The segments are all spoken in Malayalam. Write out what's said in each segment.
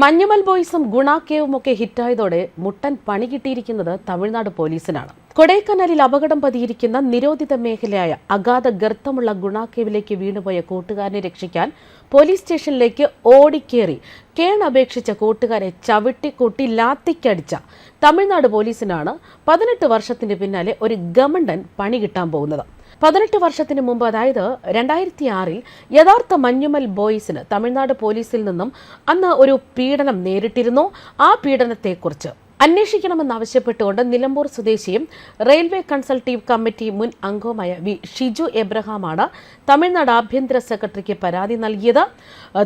മഞ്ഞുമൽ ബോയ്സും ഗുണാക്കേവും ഒക്കെ ഹിറ്റായതോടെ മുട്ടൻ പണി കിട്ടിയിരിക്കുന്നത് തമിഴ്നാട് പോലീസിനാണ്. കൊടൈക്കനാലിൽ അപകടം പതിയിരിക്കുന്ന നിരോധിത മേഖലയായ അഗാധ ഗർത്തമുള്ള ഗുണാക്കേവിലേക്ക് വീണുപോയ കൂട്ടുകാരനെ രക്ഷിക്കാൻ പോലീസ് സ്റ്റേഷനിലേക്ക് ഓടിക്കേറി. കേണപേക്ഷിച്ച കൂട്ടുകാരെ ചവിട്ടിക്കൂട്ടി ലാത്തിക്കടിച്ച തമിഴ്നാട് പോലീസിനാണ് പതിനെട്ട് വർഷത്തിന് പിന്നാലെ ഒരു ഗമണ്ടൻ പണി കിട്ടാൻ പോകുന്നത്. പതിനെട്ട് വർഷത്തിന് മുമ്പ് അതായത് രണ്ടായിരത്തി ആറിൽ യഥാർത്ഥ മഞ്ഞുമൽ ബോയ്സിന് തമിഴ്നാട് പോലീസിൽ നിന്നും അന്ന് ഒരു പീഡനം നേരിട്ടിരുന്നു. ആ പീഡനത്തെക്കുറിച്ച് അന്വേഷിക്കണമെന്നാവശ്യപ്പെട്ടുകൊണ്ട് നിലമ്പൂർ സ്വദേശിയും റെയിൽവേ കൺസൾട്ടീവ് കമ്മിറ്റി മുൻ അംഗവുമായ വി ഷിജു എബ്രഹാമാണ് തമിഴ്നാട് ആഭ്യന്തര സെക്രട്ടറിക്ക് പരാതി നൽകിയത്.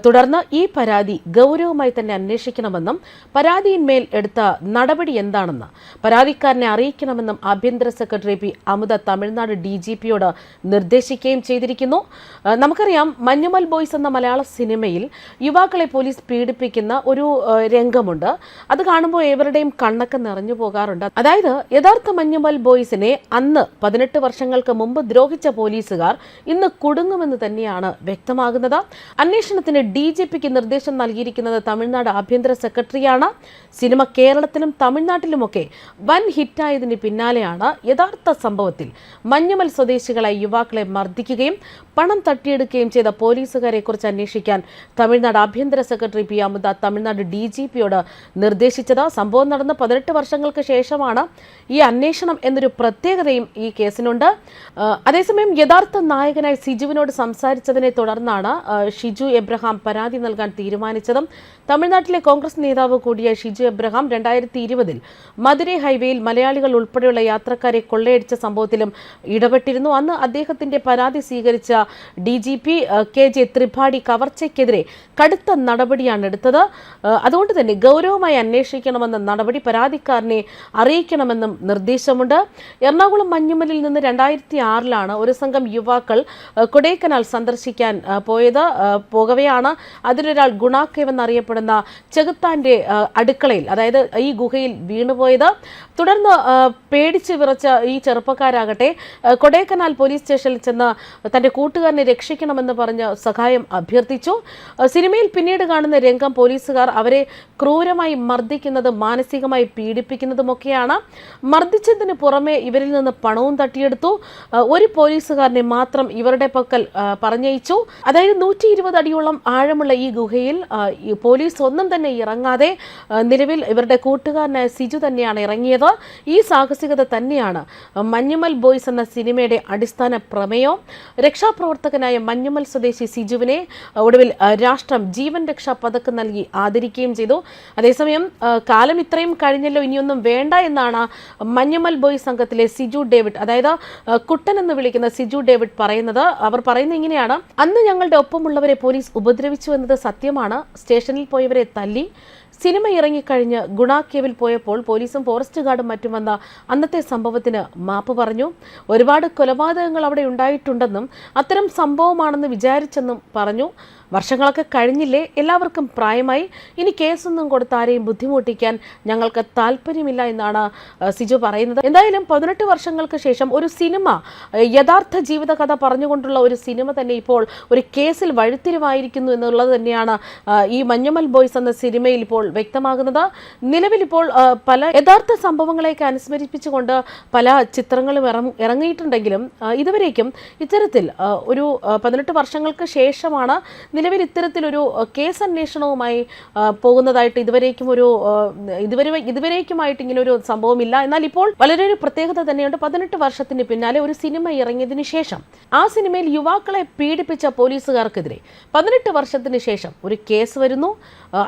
തുടർന്ന് ഈ പരാതി ഗൗരവമായി തന്നെ അന്വേഷിക്കണമെന്നും പരാതിയിന്മേൽ എടുത്ത നടപടി എന്താണെന്ന് പരാതിക്കാരനെ അറിയിക്കണമെന്നും ആഭ്യന്തര secretary P Amutha Tamil Nadu D G പിയോട് നിർദ്ദേശിക്കുകയും ചെയ്തിരിക്കുന്നു. നമുക്കറിയാം മഞ്ഞുമൽ ബോയ്സ് എന്ന മലയാള സിനിമയിൽ യുവാക്കളെ പോലീസ് പീഡിപ്പിക്കുന്ന ഒരു രംഗമുണ്ട്. അത് കാണുമ്പോൾ ഏവരുടെയും കണ്ണൊക്കെ നിറഞ്ഞു പോകാറുണ്ട്. അതായത് യഥാർത്ഥ മഞ്ഞുമൽ ബോയ്സിനെ അന്ന് പതിനെട്ട് വർഷങ്ങൾക്ക് മുമ്പ് ദ്രോഹിച്ച പോലീസുകാർ ഇന്ന് കുടുങ്ങുമെന്ന് തന്നെയാണ് വ്യക്തമാകുന്നത്. അന്വേഷണത്തിന് ഡി ജി പിക്ക് നിർദ്ദേശം നൽകിയിരിക്കുന്നത് തമിഴ്നാട് ആഭ്യന്തര സെക്രട്ടറിയാണ്. സിനിമ കേരളത്തിലും തമിഴ്നാട്ടിലുമൊക്കെ വൻ ഹിറ്റായതിന് പിന്നാലെയാണ് യഥാർത്ഥ സംഭവത്തിൽ മഞ്ഞുമൽ സ്വദേശികളെ യുവാക്കളെ മർദ്ദിക്കുകയും പണം തട്ടിയെടുക്കുകയും ചെയ്ത പോലീസുകാരെ കുറിച്ച് അന്വേഷിക്കാൻ തമിഴ്നാട് ആഭ്യന്തര secretary P Amudha Tamil Nadu D G പിയോട് നിർദ്ദേശിച്ചത്. സംഭവം പതിനെട്ട് വർഷങ്ങൾക്ക് ശേഷമാണ് ഈ അന്വേഷണം എന്നൊരു പ്രത്യേകതയും ഈ കേസിനുണ്ട്. അതേസമയം യഥാർത്ഥ നായകനായി സിജുവിനോട് സംസാരിച്ചതിനെ തുടർന്നാണ് ഷിജു എബ്രഹാം പരാതി നൽകാൻ തീരുമാനിച്ചതും. തമിഴ്നാട്ടിലെ കോൺഗ്രസ് നേതാവ് കൂടിയ ഷിജു എബ്രഹാം രണ്ടായിരത്തി ഇരുപതിൽ മധുരൈ ഹൈവേയിൽ മലയാളികൾ ഉൾപ്പെടെയുള്ള യാത്രക്കാരെ കൊള്ളയടിച്ച സംഭവത്തിലും ഇടപെട്ടിരുന്നു. അന്ന് അദ്ദേഹത്തിന്റെ പരാതി സ്വീകരിച്ച D G P K J Tripathi കവർച്ചയ്ക്കെതിരെ കടുത്ത നടപടിയാണ് എടുത്തത്. അതുകൊണ്ട് തന്നെ ഗൗരവമായി അന്വേഷിക്കണമെന്ന നടപടി പരാതിക്കാരനെ അറിയിക്കണമെന്നും നിർദ്ദേശമുണ്ട്. എറണാകുളം മഞ്ഞുമലിൽ നിന്ന് രണ്ടായിരത്തി ആറിലാണ് ഒരു സംഘം യുവാക്കൾ കൊടൈക്കനാൽ സന്ദർശിക്കാൻ പോയത്. പോകവെയാണ്. അതിലൊരാൾ ഗുണാക്കേവ് എന്നറിയപ്പെടുന്ന ചെകുത്താന്റെ അടുക്കളയിൽ അതായത് ഈ ഗുഹയിൽ വീണുപോയത്. തുടർന്ന് പേടിച്ച് വിറച്ച ഈ ചെറുപ്പക്കാരാകട്ടെ കൊടൈക്കനാൽ പോലീസ് സ്റ്റേഷനിൽ ചെന്ന് തന്റെ കൂട്ടുകാരനെ രക്ഷിക്കണമെന്ന് പറഞ്ഞ് സഹായം അഭ്യർത്ഥിച്ചു. സിനിമയിൽ പിന്നീട് കാണുന്ന രംഗം പോലീസുകാർ അവരെ ക്രൂരമായി മർദ്ദിക്കുന്നതും മാനസികമായി പീഡിപ്പിക്കുന്നതുമൊക്കെയാണ്. മർദ്ദിച്ചതിന് പുറമെ ഇവരിൽ നിന്ന് പണവും തട്ടിയെടുത്തു. ഒരു പോലീസുകാരനെ മാത്രം ഇവരുടെ പക്കൽ പറഞ്ഞയച്ചു. അതായത് നൂറ്റി ഇരുപത് അടിയോളം ആഴമുള്ള ഈ ഗുഹയിൽ പോലീസ് ഒന്നും തന്നെ ഇറങ്ങാതെ നിലവിൽ ഇവരുടെ കൂട്ടുകാരനായ സിജു തന്നെയാണ് ഇറങ്ങിയത്. ഈ സാഹസികത തന്നെയാണ്. മഞ്ഞുമൽ ബോയ്സ് എന്ന സിനിമയുടെ അടിസ്ഥാന പ്രമേയം. രക്ഷാപ്രവർത്തകനായ മഞ്ഞുമൽ സ്വദേശി സിജുവിനെ ഒടുവിൽ രാഷ്ട്രം ജീവൻ രക്ഷാ പതക്കം നൽകി ആദരിക്കുകയും ചെയ്തു. അതേസമയം കാലം ഇത്രയും കഴിഞ്ഞല്ലോ ഇനിയൊന്നും വേണ്ട എന്നാണ് മഞ്ഞമൽ ബോയ് സംഘത്തിലെ സിജു ഡേവിഡ്. അതായത് കുട്ടൻ എന്ന് വിളിക്കുന്ന സിജു ഡേവിഡ് പറയുന്നത്. അവർ പറയുന്നത് ഇങ്ങനെയാണ്. അന്ന് ഞങ്ങളുടെ ഒപ്പമുള്ളവരെ പോലീസ് ഉപദ്രവിച്ചു എന്നത് സത്യമാണ്. സ്റ്റേഷനിൽ പോയവരെ തല്ലി. സിനിമ ഇറങ്ങിക്കഴിഞ്ഞ് ഗുണാക്കേവിൽ പോയപ്പോൾ പോലീസും ഫോറസ്റ്റ് ഗാർഡും മറ്റും വന്ന അന്നത്തെ സംഭവത്തിന് മാപ്പ് പറഞ്ഞു. ഒരുപാട് കൊലപാതകങ്ങൾ അവിടെ ഉണ്ടായിട്ടുണ്ടെന്നും അത്തരം സംഭവമാണെന്ന് വിചാരിച്ചെന്നും പറഞ്ഞു. വർഷങ്ങളൊക്കെ കഴിഞ്ഞില്ലേ? എല്ലാവർക്കും പ്രായമായി. ഇനി കേസൊന്നും കൊടുത്ത് ആരെയും ബുദ്ധിമുട്ടിക്കാൻ ഞങ്ങൾക്ക് താല്പര്യമില്ല എന്നാണ് സിജു പറയുന്നത്. എന്തായാലും പതിനെട്ട് വർഷങ്ങൾക്ക് ശേഷം ഒരു സിനിമ യഥാർത്ഥ ജീവിതകഥ പറഞ്ഞുകൊണ്ടുള്ള ഒരു സിനിമ തന്നെ ഇപ്പോൾ ഒരു കേസിൽ വഴിത്തിരിവായിരിക്കുന്നു എന്നുള്ളത് തന്നെയാണ് ഈ മഞ്ഞമൽ ബോയ്സ് എന്ന സിനിമയിൽ ഇപ്പോൾ വ്യക്തമാകുന്നത്. നിലവിലിപ്പോൾ പല യഥാർത്ഥ സംഭവങ്ങളെയൊക്കെ അനുസ്മരിപ്പിച്ചുകൊണ്ട് പല ചിത്രങ്ങളും ഇറങ്ങിയിട്ടുണ്ടെങ്കിലും ഇതുവരേക്കും ഇത്തരത്തിൽ ഒരു പതിനെട്ട് വർഷങ്ങൾക്ക് ശേഷമാണ് നിലവിൽ ഇത്തരത്തിലൊരു കേസ് അന്വേഷണവുമായി പോകുന്നതായിട്ട് ഇതുവരേക്കും ഒരു ഇതുവരെ ഇതുവരേക്കുമായിട്ട് ഇങ്ങനെ ഒരു സംഭവമില്ല. എന്നാൽ ഇപ്പോൾ വളരെ ഒരു പ്രത്യേകത തന്നെയുണ്ട്. പതിനെട്ട് വർഷത്തിന് പിന്നാലെ ഒരു സിനിമ ഇറങ്ങിയതിനു ശേഷം ആ സിനിമയിൽ യുവാക്കളെ പീഡിപ്പിച്ച പോലീസുകാർക്കെതിരെ പതിനെട്ട് വർഷത്തിന് ശേഷം ഒരു കേസ് വരുന്നു.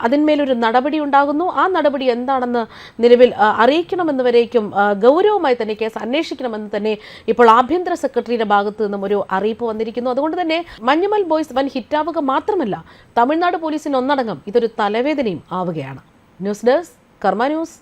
അതിന്മേലൊരു നടപടി ഉണ്ടാകുന്നു. ആ നടപടി എന്താണെന്ന് നിലവിൽ അറിയിക്കണമെന്നുവരേക്കും ഗൗരവമായി തന്നെ കേസ് അന്വേഷിക്കണമെന്ന് തന്നെ ഇപ്പോൾ ആഭ്യന്തര സെക്രട്ടറിയുടെ ഭാഗത്തു നിന്നും ഒരു അറിയിപ്പ് വന്നിരിക്കുന്നു. അതുകൊണ്ട് തന്നെ മഞ്ഞുമൽ ബോയ്സ് വൻ ഹിറ്റാവുക മാത്രമല്ല തമിഴ്നാട് പോലീസിന് ഒന്നടങ്കം ഇതൊരു തലവേദനയും ആവുകയാണ്. News desk Karma news.